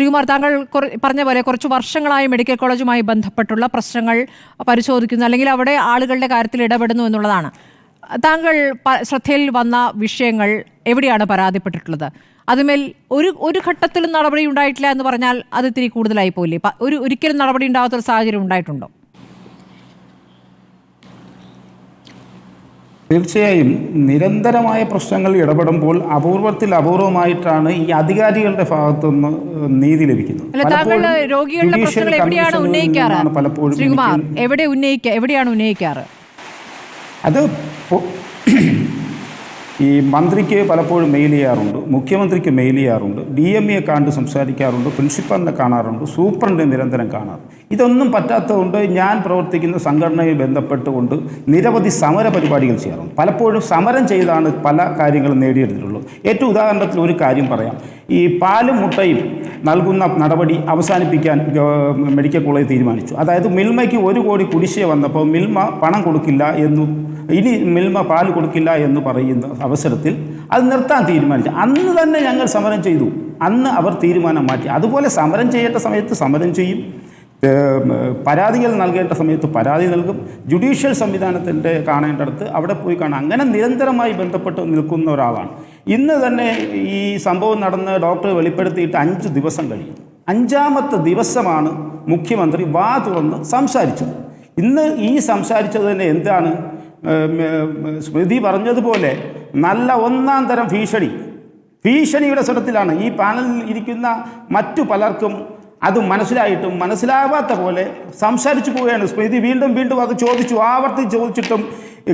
ശ്രീകുമാർ താങ്കൾ പറഞ്ഞ പോലെ കുറച്ച് വർഷങ്ങളായി മെഡിക്കൽ കോളേജുമായി ബന്ധപ്പെട്ടുള്ള പ്രശ്നങ്ങൾ പരിശോധിക്കുന്നു അല്ലെങ്കിൽ അവിടെ ആളുകളുടെ കാര്യത്തിൽ ഇടപെടുന്നു എന്നുള്ളതാണ്. താങ്കൾ ശ്രദ്ധയിൽ വന്ന വിഷയങ്ങൾ എവിടെയാണ് പരാതിപ്പെട്ടിട്ടുള്ളത്? അതുമേൽ ഒരു ഒരു ഘട്ടത്തിലും നടപടി ഉണ്ടായിട്ടില്ല എന്ന് പറഞ്ഞാൽ അത് ഇത്തിരി കൂടുതലായി പോയില്ലേ? ഒരു ഒരിക്കലും നടപടി ഉണ്ടാകാത്തൊരു സാഹചര്യം ഉണ്ടായിട്ടുണ്ടോ? തീർച്ചയായും നിരന്തരമായ പ്രശ്നങ്ങൾ ഇടപെടുമ്പോൾ അപൂർവത്തിൽ അപൂർവമായിട്ടാണ് ഈ അധികാരികളുടെ ഭാഗത്തുനിന്ന് നീതി ലഭിക്കുന്നത്. പലപ്പോഴും എവിടെ ഉന്നയിക്ക എവിടെയാണ് ഉന്നയിക്കാറ്? അത് ഈ മന്ത്രിക്ക് പലപ്പോഴും മെയിൽ ചെയ്യാറുണ്ട് മുഖ്യമന്ത്രിക്ക് മെയിൽ ചെയ്യാറുണ്ട് ഡി എം എ കണ്ട് സംസാരിക്കാറുണ്ട് പ്രിൻസിപ്പലിനെ കാണാറുണ്ട് സൂപ്രണ്ടിനെ നിരന്തരം കാണാറുണ്ട് ഇതൊന്നും പറ്റാത്തതുകൊണ്ട് ഞാൻ പ്രവർത്തിക്കുന്ന സംഘടനയിൽ ബന്ധപ്പെട്ടുകൊണ്ട് നിരവധി സമര പരിപാടികൾ ചെയ്യാറുണ്ട്. പലപ്പോഴും സമരം ചെയ്താണ് പല കാര്യങ്ങളും നേടിയെടുത്തിട്ടുള്ളത്. ഏറ്റവും ഉദാഹരണത്തിൽ ഒരു കാര്യം പറയാം. ഈ പാലും മുട്ടയും നൽകുന്ന നടപടി അവസാനിപ്പിക്കാൻ മെഡിക്കൽ കോളേജ് തീരുമാനിച്ചു. അതായത് മിൽമയ്ക്ക് ഒരു കോടി കുടിശ്ശിക വന്നപ്പോൾ മിൽമ പണം കൊടുക്കില്ല എന്ന് ഇനി മിൽമ പാൽ കൊടുക്കില്ല എന്ന് പറയുന്ന അവസരത്തിൽ അത് നിർത്താൻ തീരുമാനിച്ചു. അന്ന് തന്നെ ഞങ്ങൾ സമരം ചെയ്തു. അന്ന് അവർ തീരുമാനം മാറ്റി. അതുപോലെ സമരം ചെയ്യേണ്ട സമയത്ത് സമരം ചെയ്യും. പരാതികൾ നൽകേണ്ട സമയത്ത് പരാതി നൽകും. ജുഡീഷ്യൽ സംവിധാനത്തിന്റെ കാണേണ്ടടുത്ത് അവിടെ പോയി കാണാം. അങ്ങനെ നിരന്തരമായി ബന്ധപ്പെട്ട് നിൽക്കുന്ന ഒരാളാണ്. ഇന്ന് തന്നെ ഈ സംഭവം നടന്ന് ഡോക്ടർ വെളിപ്പെടുത്തിയിട്ട് അഞ്ച് ദിവസം കഴിയും അഞ്ചാമത്തെ ദിവസമാണ് മുഖ്യമന്ത്രി വാ തുറന്ന് സംസാരിച്ചത്. ഇന്ന് ഈ സംസാരിച്ചത് തന്നെ എന്താണ്? സ്മൃതി പറഞ്ഞതുപോലെ നല്ല ഒന്നാം തരം ഭീഷണി. ഭീഷണിയുടെ സ്വരത്തിലാണ്. ഈ പാനലിൽ ഇരിക്കുന്ന മറ്റു പലർക്കും അത് മനസ്സിലായിട്ടും മനസ്സിലാവാത്ത പോലെ സംസാരിച്ചു പോവുകയാണ്. സ്മൃതി വീണ്ടും വീണ്ടും അത് ചോദിച്ചു ആവർത്തി ചോദിച്ചിട്ടും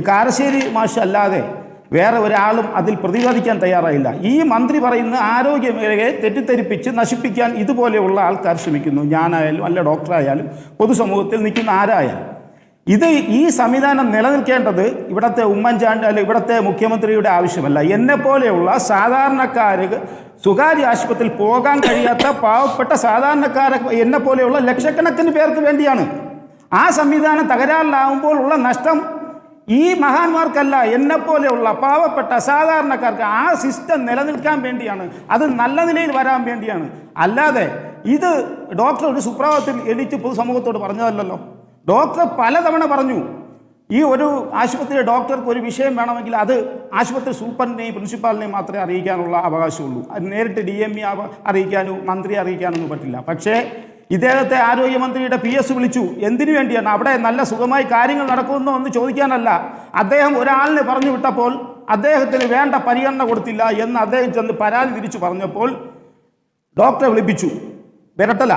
കാരശ്ശേരി മാഷ് അല്ലാതെ വേറെ ഒരാളും അതിൽ പ്രതിപാദിക്കാൻ തയ്യാറായില്ല. ഈ മന്ത്രി പറയുന്ന ആരോഗ്യ മേഖലയെ തെറ്റിദ്ധരിപ്പിച്ച് നശിപ്പിക്കാൻ ഇതുപോലെയുള്ള ആൾക്കാർ ശ്രമിക്കുന്നു. ഞാനായാലും അല്ല ഡോക്ടറായാലും പൊതുസമൂഹത്തിൽ നിൽക്കുന്ന ആരായാലും. ഇത് ഈ സംവിധാനം നിലനിൽക്കേണ്ടത് ഇവിടുത്തെ ഉമ്മൻചാണ്ടി അല്ല ഇവിടുത്തെ മുഖ്യമന്ത്രിയുടെ ആവശ്യമല്ല. എന്നെ പോലെയുള്ള സാധാരണക്കാർക്ക് സ്വകാര്യ ആശുപത്രിയിൽ പോകാൻ കഴിയാത്ത പാവപ്പെട്ട സാധാരണക്കാരെ എന്നെ പോലെയുള്ള ലക്ഷക്കണക്കിന് പേർക്ക് വേണ്ടിയാണ്. ആ സംവിധാനം തകരാറിലാവുമ്പോൾ ഉള്ള നഷ്ടം ഈ മഹാന്മാർക്കല്ല എന്നെപ്പോലെയുള്ള പാവപ്പെട്ട സാധാരണക്കാർക്ക് ആ സിസ്റ്റം നിലനിൽക്കാൻ വേണ്ടിയാണ്. അത് നല്ല നിലയിൽ വരാൻ വേണ്ടിയാണ്. അല്ലാതെ ഇത് ഡോക്ടർ ഒരു സുപ്രഭാതത്തിൽ എണീറ്റ് പൊതുസമൂഹത്തോട് പറഞ്ഞതല്ലല്ലോ. ഡോക്ടർ പലതവണ പറഞ്ഞു ഈ ഒരു ആശുപത്രിയിലെ ഡോക്ടർക്ക് ഒരു വിഷയം വേണമെങ്കിൽ അത് ആശുപത്രി സൂപ്പറിനെയും പ്രിൻസിപ്പാളിനെയും മാത്രമേ അറിയിക്കാനുള്ള അവകാശമുള്ളൂ. അത് നേരിട്ട് ഡി എം ഇ അറിയിക്കാനോ മന്ത്രിയെ അറിയിക്കാനൊന്നും പറ്റില്ല. പക്ഷേ ഇദ്ദേഹത്തെ ആരോഗ്യമന്ത്രിയുടെ പി എസ് വിളിച്ചു. എന്തിനു വേണ്ടിയാണ്? അവിടെ നല്ല സുഖമായി കാര്യങ്ങൾ നടക്കുമെന്നോ എന്ന് ചോദിക്കാനല്ല. അദ്ദേഹം ഒരാളിനെ പറഞ്ഞു വിട്ടപ്പോൾ അദ്ദേഹത്തിന് വേണ്ട പരിഗണന കൊടുത്തില്ല എന്ന് അദ്ദേഹം ചെന്ന് പരാതി തിരിച്ചു പറഞ്ഞപ്പോൾ ഡോക്ടറെ വിളിപ്പിച്ചു. വിരട്ടല.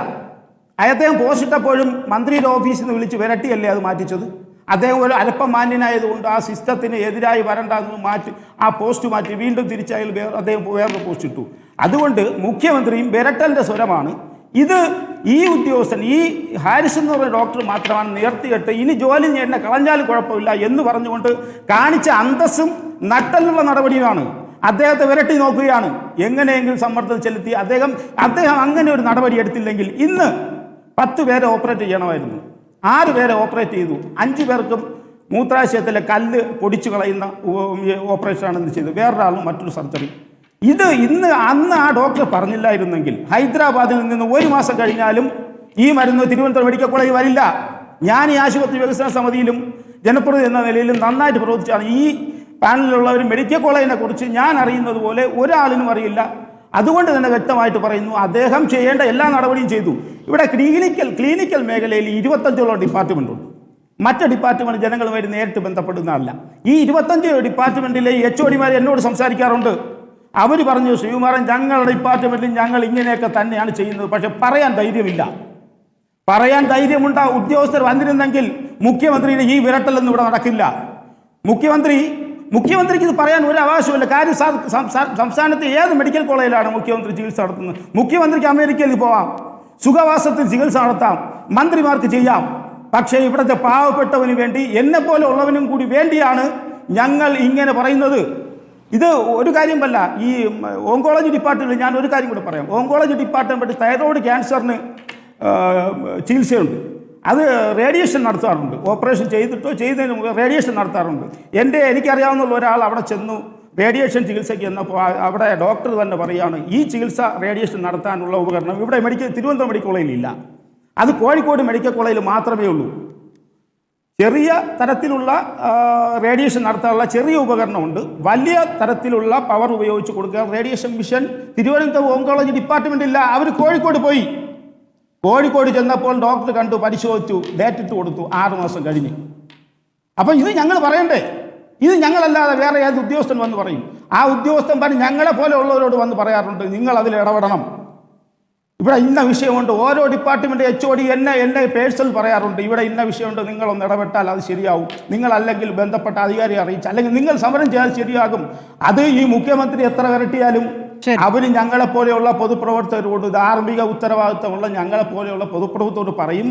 അദ്ദേഹം പോസ്റ്റിട്ടപ്പോഴും മന്ത്രിയുടെ ഓഫീസിൽ നിന്ന് വിളിച്ച് വിരട്ടിയല്ലേ അത് മാറ്റിച്ചത്? അദ്ദേഹം ഒരു അല്പം മാന്യനായതുകൊണ്ട് ആ സിസ്റ്റത്തിന് എതിരായി വരണ്ടെന്ന് മാറ്റി ആ പോസ്റ്റ് മാറ്റി വീണ്ടും തിരിച്ചയാൽ വേറെ അദ്ദേഹം വേറൊരു പോസ്റ്റ് ഇട്ടു. അതുകൊണ്ട് മുഖ്യമന്ത്രിയും വിരട്ടലിന്റെ സ്വരമാണ് ഇത് ഈ ഉദ്യോഗസ്ഥൻ ഈ ഹാരിസ് എന്ന് പറയുന്ന ഡോക്ടർ മാത്രമാണ് നിയർത്തിയിട്ട് ഇനി ജോലി എന്നെ കളഞ്ഞാലും കുഴപ്പമില്ല എന്ന് പറഞ്ഞുകൊണ്ട് കാണിച്ച അന്തസ്സും നട്ടലിനുള്ള നടപടിയുമാണ്. അദ്ദേഹത്തെ വിരട്ടി നോക്കുകയാണ്. എങ്ങനെയെങ്കിലും സമ്മർദ്ദം ചെലുത്തി അദ്ദേഹം അദ്ദേഹം അങ്ങനെ ഒരു നടപടി എടുത്തില്ലെങ്കിൽ ഇന്ന് പത്ത് പേരെ ഓപ്പറേറ്റ് ചെയ്യണമായിരുന്നു. ആറ് പേരെ ഓപ്പറേറ്റ് ചെയ്തു. അഞ്ച് പേർക്കും മൂത്രാശയത്തിലെ കല്ല് പൊടിച്ചു കളയുന്ന ഓപ്പറേഷനാണ് ഇന്ന് ചെയ്തത്. വേറൊരാളും മറ്റൊരു സർജറി ഇത് ഇന്ന് അന്ന് ആ ഡോക്ടർ പറഞ്ഞില്ലായിരുന്നെങ്കിൽ ഹൈദരാബാദിൽ നിന്ന് ഒരു മാസം കഴിഞ്ഞാലും ഈ മരുന്ന് തിരുവനന്തപുരം മെഡിക്കൽ കോളേജ് വരില്ല. ഞാൻ ഈ ആശുപത്രി വികസന സമിതിയിലും ജനപ്രതി എന്ന നിലയിലും നന്നായിട്ട് പ്രവർത്തിച്ചാണ്. ഈ പാനലിലുള്ളവർ മെഡിക്കൽ കോളേജിനെ കുറിച്ച് ഞാൻ അറിയുന്നത് പോലെ ഒരാളിനും അറിയില്ല. അതുകൊണ്ട് തന്നെ വ്യക്തമായിട്ട് പറയുന്നു അദ്ദേഹം ചെയ്യേണ്ട എല്ലാ നടപടിയും ചെയ്തു. ഇവിടെ ക്ലിനിക്കൽ ക്ലിനിക്കൽ മേഖലയിൽ ഇരുപത്തഞ്ചോളം ഡിപ്പാർട്ട്മെന്റ് ഉണ്ട്. മറ്റ് ഡിപ്പാർട്ട്മെന്റ് ജനങ്ങളുമായി നേരിട്ട് ബന്ധപ്പെടുന്നതല്ല. ഈ ഇരുപത്തഞ്ച് ഡിപ്പാർട്ട്മെന്റിലെ എച്ച് ഒടിമാർ എന്നോട് സംസാരിക്കാറുണ്ട്. അവർ പറഞ്ഞു ശ്രീകുമാരൻ ഞങ്ങളുടെ ഡിപ്പാർട്ട്മെന്റിൽ ഞങ്ങൾ ഇങ്ങനെയൊക്കെ തന്നെയാണ് ചെയ്യുന്നത്. പക്ഷെ പറയാൻ ധൈര്യമില്ല. പറയാൻ ധൈര്യമുണ്ട ഉദ്യോഗസ്ഥർ വന്നിരുന്നെങ്കിൽ മുഖ്യമന്ത്രിയുടെ ഈ വിരട്ടലൊന്നും ഇവിടെ നടക്കില്ല. മുഖ്യമന്ത്രി മുഖ്യമന്ത്രിക്ക് ഇത് പറയാൻ ഒരു ആവശ്യമില്ല കാര്യം സംസ്ഥാനത്തെ ഏത് മെഡിക്കൽ കോളേജിലാണ് മുഖ്യമന്ത്രി ചികിത്സ നടത്തുന്നത്? മുഖ്യമന്ത്രിക്ക് അമേരിക്കയിൽ പോവാം. സുഖവാസത്തിൽ ചികിത്സ നടത്താം. മന്ത്രിമാർക്ക് ചെയ്യാം. പക്ഷേ ഇവിടുത്തെ പാവപ്പെട്ടവന് വേണ്ടി എന്നെപ്പോലെ പോലെ ഉള്ളവനും കൂടി വേണ്ടിയാണ് ഞങ്ങൾ ഇങ്ങനെ പറയുന്നത്. ഇത് ഒരു കാര്യമല്ല ഈ ഓങ്കോളജി ഡിപ്പാർട്ട്മെന്റ് ഞാൻ ഒരു കാര്യം കൂടെ പറയാം. ഓങ്കോളജി ഡിപ്പാർട്ട്മെന്റ് തൈറോയ്ഡ് ക്യാൻസറിന് ചികിത്സയുണ്ട്. അത് റേഡിയേഷൻ നടത്താറുണ്ട്. ഓപ്പറേഷൻ ചെയ്തിട്ടോ ചെയ്തതിന് മുമ്പ് റേഡിയേഷൻ നടത്താറുണ്ട്. എന്റെ എനിക്കറിയാവുന്ന ഒരാൾ അവിടെ ചെന്നു റേഡിയേഷൻ ചികിത്സയ്ക്ക് എന്നപ്പോൾ അവിടെ ഡോക്ടർ തന്നെ പറയുകയാണ് ഈ ചികിത്സ റേഡിയേഷൻ നടത്താനുള്ള ഉപകരണം ഇവിടെ മെഡിക്കൽ തിരുവനന്തപുരം മെഡിക്കൽ കോളേജിലില്ല അത് കോഴിക്കോട് മെഡിക്കൽ കോളേജിൽ മാത്രമേ ഉള്ളൂ. ചെറിയ തരത്തിലുള്ള റേഡിയേഷൻ നടത്താനുള്ള ചെറിയ ഉപകരണമുണ്ട്. വലിയ തരത്തിലുള്ള പവർ ഉപയോഗിച്ച് കൊടുക്കുക radiation mission Thiruvananthapuram oncology department ഇല്ല. അവർ കോഴിക്കോട് പോയി. കോഴിക്കോട് ചെന്നപ്പോൾ ഡോക്ടർ കണ്ടു പരിശോധിച്ചു ഡേറ്റ് ഇട്ട് കൊടുത്തു ആറ് മാസം കഴിഞ്ഞ്. അപ്പം ഇത് ഞങ്ങൾ പറയണ്ടേ? ഇത് ഞങ്ങളല്ലാതെ വേറെ ഏത് ഉദ്യോഗസ്ഥൻ വന്ന് പറയും? ആ ഉദ്യോഗസ്ഥൻ പറഞ്ഞ് ഞങ്ങളെ പോലെ ഉള്ളവരോട് വന്ന് പറയാറുണ്ട് നിങ്ങൾ അതിൽ ഇടപെടണം. ഇവിടെ ഇന്ന വിഷയമുണ്ട്. ഓരോ ഡിപ്പാർട്ട്മെന്റ് എച്ച് ഒ ഡി എന്നെ എന്നെ പേഴ്സണൽ പറയാറുണ്ട്. ഇവിടെ ഇന്ന വിഷയമുണ്ട്. നിങ്ങളൊന്ന് ഇടപെട്ടാൽ അത് ശരിയാവും. നിങ്ങൾ അല്ലെങ്കിൽ ബന്ധപ്പെട്ട അധികാരിയെ അറിയിച്ചു അല്ലെങ്കിൽ നിങ്ങൾ സമരം ചെയ്താൽ ശരിയാകും. അത് ഈ മുഖ്യമന്ത്രി എത്ര വരട്ടിയാലും. അവർ ഞങ്ങളെ പോലെയുള്ള പൊതുപ്രവർത്തകരോട് ധാർമ്മിക ഉത്തരവാദിത്തമുള്ള ഞങ്ങളെപ്പോലെയുള്ള പൊതുപ്രവർത്തകരോട് പറയും.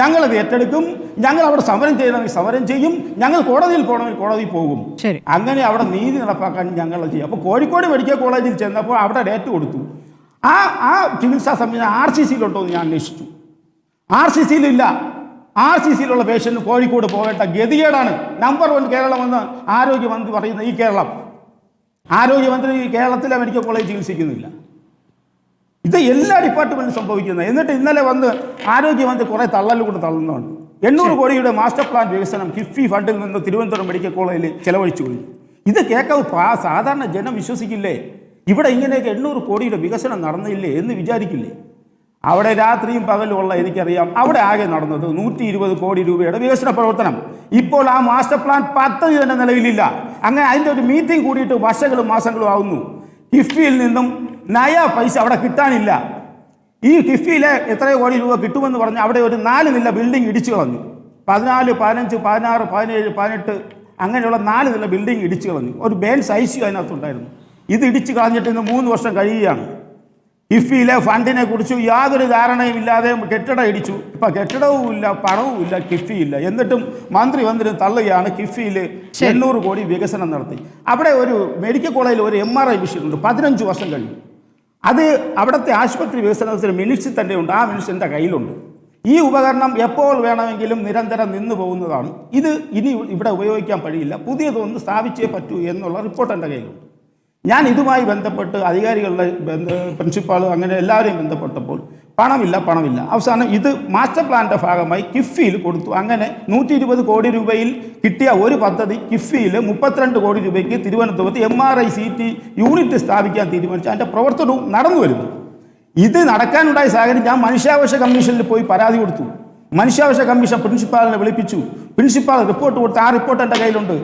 ഞങ്ങളത് ഏറ്റെടുക്കും. ഞങ്ങൾ അവിടെ സമരം ചെയ്യണമെങ്കിൽ സമരം ചെയ്യും. ഞങ്ങൾ കോടതിയിൽ പോകണമെങ്കിൽ കോടതിയിൽ പോകും. അങ്ങനെ അവിടെ നീതി നടപ്പാക്കാൻ ഞങ്ങൾ ചെയ്യും. അപ്പോൾ കോഴിക്കോട് മെഡിക്കൽ കോളേജിൽ ചെന്നപ്പോൾ അവിടെ ഡേറ്റ് കൊടുത്തു. ആ ആ ചികിത്സാ സംവിധാനം ആർ സി സിയിലുണ്ടോ എന്ന് ഞാൻ അന്വേഷിച്ചു. ആർ സി സിയിലില്ല. ആർ സി സിയിലുള്ള പേഷ്യന്റ് കോഴിക്കോട് പോകേണ്ട ഗതികേടാണ്. നമ്പർ വൺ കേരളമെന്ന് ആരോഗ്യമന്ത്രി പറയുന്ന ഈ കേരളം. ആരോഗ്യമന്ത്രി ഈ കേരളത്തിലെ മെഡിക്കൽ കോളേജ് ചികിത്സിക്കുന്നില്ല. ഇത് എല്ലാ ഡിപ്പാർട്ട്മെന്റും സംഭവിക്കുന്നത്. എന്നിട്ട് ഇന്നലെ വന്ന് ആരോഗ്യമന്ത്രി കുറേ തള്ളൽ കൂടെ തള്ളുന്നുണ്ട്. എണ്ണൂറ് കോടിയുടെ മാസ്റ്റർ പ്ലാൻ വികസനം കിഫ്ബി ഫണ്ടിൽ നിന്ന് തിരുവനന്തപുരം മെഡിക്കൽ കോളേജിൽ ചെലവഴിച്ചു കഴിഞ്ഞു ഇത് കേൾക്കാവ് സാധാരണ ജനം വിശ്വസിക്കില്ലേ? ഇവിടെ ഇങ്ങനെയൊക്കെ എണ്ണൂറ് കോടിയുടെ വികസനം നടന്നില്ലേ എന്ന് വിചാരിക്കില്ലേ? അവിടെ രാത്രിയും പകലുമുള്ള എനിക്കറിയാം. അവിടെ ആകെ നടന്നത് നൂറ്റി ഇരുപത് കോടി രൂപയുടെ വികസന പ്രവർത്തനം. ഇപ്പോൾ ആ മാസ്റ്റർ പ്ലാൻ പദ്ധതി തന്നെ നിലവിലില്ല. അങ്ങനെ അതിന്റെ ഒരു മീറ്റിംഗ് കൂടിയിട്ട് വർഷങ്ങളും മാസങ്ങളും ആവുന്നു. കിഫ്ബിയിൽ നിന്നും നയ പൈസ അവിടെ കിട്ടാനില്ല. ഈ കിഫ്ബിയിലെ എത്രയോ കോടി രൂപ കിട്ടുമെന്ന് പറഞ്ഞ് അവിടെ ഒരു നാല് നില ബിൽഡിംഗ് ഇടിച്ചു കളഞ്ഞു. പതിനാല് പതിനഞ്ച് പതിനാറ് പതിനേഴ് പതിനെട്ട് അങ്ങനെയുള്ള നാല് നില ബിൽഡിംഗ് ഇടിച്ചു കളഞ്ഞു. ഒരു ബേൻസ് ഐ അതിനകത്തുണ്ടായിരുന്നു. ഇത് ഇടിച്ചു കളഞ്ഞിട്ട് ഇന്ന് മൂന്ന് വർഷം കഴിയുകയാണ്. കിഫിയിലെ ഫണ്ടിനെ കുറിച്ച് യാതൊരു ധാരണയും ഇല്ലാതെ കെട്ടിടം ഇടിച്ചു. ഇപ്പം കെട്ടിടവും ഇല്ല പണവും ഇല്ല കിഫിയില്ല ഇല്ല. എന്നിട്ടും മന്ത്രി വന്നിട്ട് തള്ളുകയാണ് കിഫിയിൽ. എണ്ണൂറ് കോടി വികസനം നടത്തി. അവിടെ ഒരു മെഡിക്കൽ കോളേജിൽ ഒരു എം ആർ ഐ മെഷീൻ ഉണ്ട് പതിനഞ്ച് വർഷം കഴിഞ്ഞു. അത് അവിടുത്തെ ആശുപത്രി വികസനത്തിന് മിനിറ്റ്സിൽ തന്നെ ഉണ്ട് ആ മിനിറ്റ്സ് എന്റെ കയ്യിലുണ്ട്. ഈ ഉപകരണം എപ്പോൾ വേണമെങ്കിലും നിരന്തരം നിന്നു പോകുന്നതാണ്. ഇത് ഇനി ഇവിടെ ഉപയോഗിക്കാൻ കഴിയില്ല പുതിയതൊന്ന് സ്ഥാപിച്ചേ പറ്റൂ എന്നുള്ള റിപ്പോർട്ട് എന്റെ കയ്യിലുണ്ട്. ഞാൻ ഇതുമായി ബന്ധപ്പെട്ട് അധികാരികളുടെ പ്രിൻസിപ്പാൾ അങ്ങനെ എല്ലാവരെയും ബന്ധപ്പെട്ടപ്പോൾ പണമില്ല പണമില്ല. അവസാനം ഇത് മാസ്റ്റർ പ്ലാന്റെ ഭാഗമായി കിഫ്ബിയിൽ കൊടുത്തു. അങ്ങനെ നൂറ്റി ഇരുപത് കോടി രൂപയിൽ കിട്ടിയ ഒരു പദ്ധതി കിഫ്ബിയിൽ മുപ്പത്തിരണ്ട് കോടി രൂപയ്ക്ക് തിരുവനന്തപുരത്ത് M R I C T unit സ്ഥാപിക്കാൻ തീരുമാനിച്ചു. അതിന്റെ പ്രവർത്തനവും നടന്നു വരുന്നു. ഇത് നടക്കാനുണ്ടായ സാഹചര്യം ഞാൻ മനുഷ്യാവകാശ കമ്മീഷനിൽ പോയി പരാതി കൊടുത്തു. മനുഷ്യാവകാശ കമ്മീഷൻ പ്രിൻസിപ്പാളിനെ വിളിപ്പിച്ചു. പ്രിൻസിപ്പാൾ റിപ്പോർട്ട് കൊടുത്തു ആ റിപ്പോർട്ട് എന്റെ കയ്യിലുണ്ട്.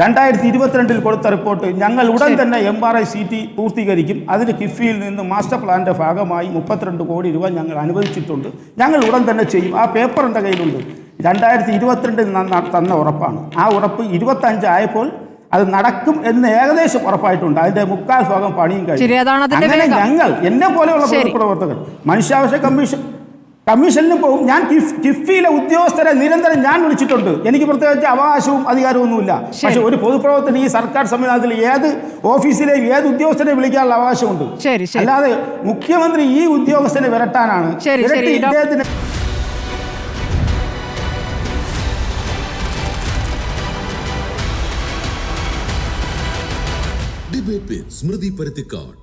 രണ്ടായിരത്തി ഇരുപത്തിരണ്ടിൽ കൊടുത്ത റിപ്പോർട്ട് ഞങ്ങൾ ഉടൻ തന്നെ M R I C T പൂർത്തീകരിക്കും. അതിന് കിഫ്ബിയിൽ നിന്ന് മാസ്റ്റർ പ്ലാന്റെ ഭാഗമായി മുപ്പത്തിരണ്ട് കോടി രൂപ ഞങ്ങൾ അനുവദിച്ചിട്ടുണ്ട്. ഞങ്ങൾ ഉടൻ തന്നെ ചെയ്യും. ആ പേപ്പർ എന്റെ കയ്യിലുണ്ട്. രണ്ടായിരത്തി ഇരുപത്തിരണ്ടിൽ തന്ന ഉറപ്പാണ്. ആ ഉറപ്പ് ഇരുപത്തഞ്ച് ആയപ്പോൾ അത് നടക്കും എന്ന് ഏകദേശം ഉറപ്പായിട്ടുണ്ട്. അതിന്റെ മുക്കാൽ ഭാഗം പണിയും കഴിഞ്ഞു. അങ്ങനെ ഞങ്ങൾ എന്നെ പോലെയുള്ള പൊതുപ്രവർത്തകർ പ്രവർത്തകർ മനുഷ്യാവകാശ കമ്മീഷൻ കമ്മീഷനിൽ പോകും. ഞാൻ കിഫ് കിഫ്ബിയിലെ ഉദ്യോഗസ്ഥരെ നിരന്തരം ഞാൻ വിളിച്ചിട്ടുണ്ട്. എനിക്ക് പ്രത്യേകിച്ച് അവകാശവും അധികാരമൊന്നുമില്ല ഒന്നുമില്ല പക്ഷെ ഒരു പൊതുപ്രവർത്തന ഈ സർക്കാർ സംവിധാനത്തിൽ ഏത് ഓഫീസിലെ ഏത് ഉദ്യോഗസ്ഥരെ വിളിക്കാനുള്ള അവകാശമുണ്ട്. അല്ലാതെ മുഖ്യമന്ത്രി ഈ ഉദ്യോഗസ്ഥനെ വിരട്ടാനാണ്. ഇദ്ദേഹത്തിന് സ്മൃതി പരുത്തിക്കാട്